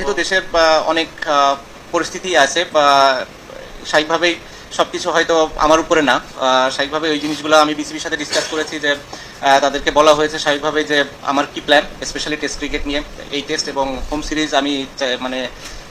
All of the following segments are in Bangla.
যেহেতু দেশের অনেক পরিস্থিতি আছে, বা স্বাভাবিকভাবেই সবকিছু হয়তো আমার উপরে না। স্বাভাবিকভাবে ওই জিনিসগুলো আমি বিসিবির সাথে ডিসকাস করেছি যে তাদেরকে বলা হয়েছে স্বাভাবিকভাবে যে আমার কি প্ল্যান স্পেশালি টেস্ট ক্রিকেট নিয়ে। এই টেস্ট এবং হোম সিরিজ আমি মানে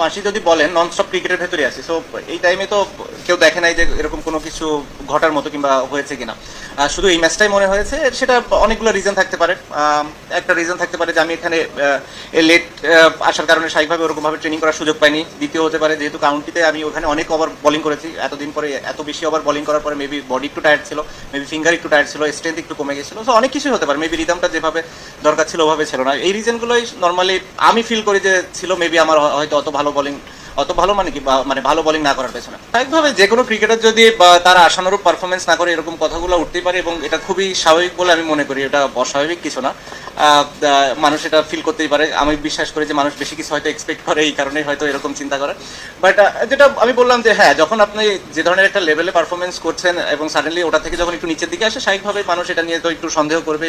পাঁচই যদি বলেন নন স্টপ ক্রিকেটের ভেতরে আছি। সো এই টাইমে তো কেউ দেখে নাই যে এরকম কোনো কিছু ঘটার মতো কিংবা হয়েছে কিনা। শুধু এই ম্যাচটাই মনে হয়েছে, সেটা অনেকগুলো রিজন থাকতে পারে। একটা রিজন থাকতে পারে যে আমি এখানে লেট আসার কারণে স্বাভাবিকভাবে ওরকমভাবে ট্রেনিং করার সুযোগ পাইনি। দ্বিতীয় হতে পারে, যেহেতু কাউন্টিতে আমি ওখানে অনেক ওভার বোলিং করেছি, এতদিন পরে, এত বেশি ওভার বলিং করার পরে মেবি বডি একটু টায়ার্ড ছিল মেবি ফিঙ্গার একটু টায়ার্ড ছিল স্ট্রেংথ একটু কমে গেছিল। সো অনেক কিছুই হতে পারে মেবি রিদমটা যেভাবে দরকার ছিল ওভাবে ছিল না। এই রিজনগুলোই নর্মালি আমি ফিল করি যে ছিল মেবি আমার হয়তো অত ভালো বোলিং অত ভালো মানে কি মানে ভালো বোলিং না করার পেছনে। স্বাভাবিকভাবে যে কোনো ক্রিকেটার যদি তারা আশানুরূপ পারফরমেন্স না করে এরকম কথাগুলো উঠতেই পারে এবং এটা খুবই স্বাভাবিক বলে আমি মনে করি। এটা অস্বাভাবিক কিছু না। মানুষ এটা ফিল করতেই পারে। আমি বিশ্বাস করি যে মানুষ বেশি কিছু হয়তো এক্সপেক্ট করে, এই কারণেই হয়তো এরকম চিন্তা করে। বাট যেটা আমি বললাম যে হ্যাঁ যখন আপনি যে ধরনের একটা লেভেলে পারফরমেন্স করছেন এবং সাডেনলি ওটা থেকে যখন একটু নিচের দিকে আসে, স্বাভাবিকভাবে মানুষ এটা নিয়ে তো একটু সন্দেহ করবে।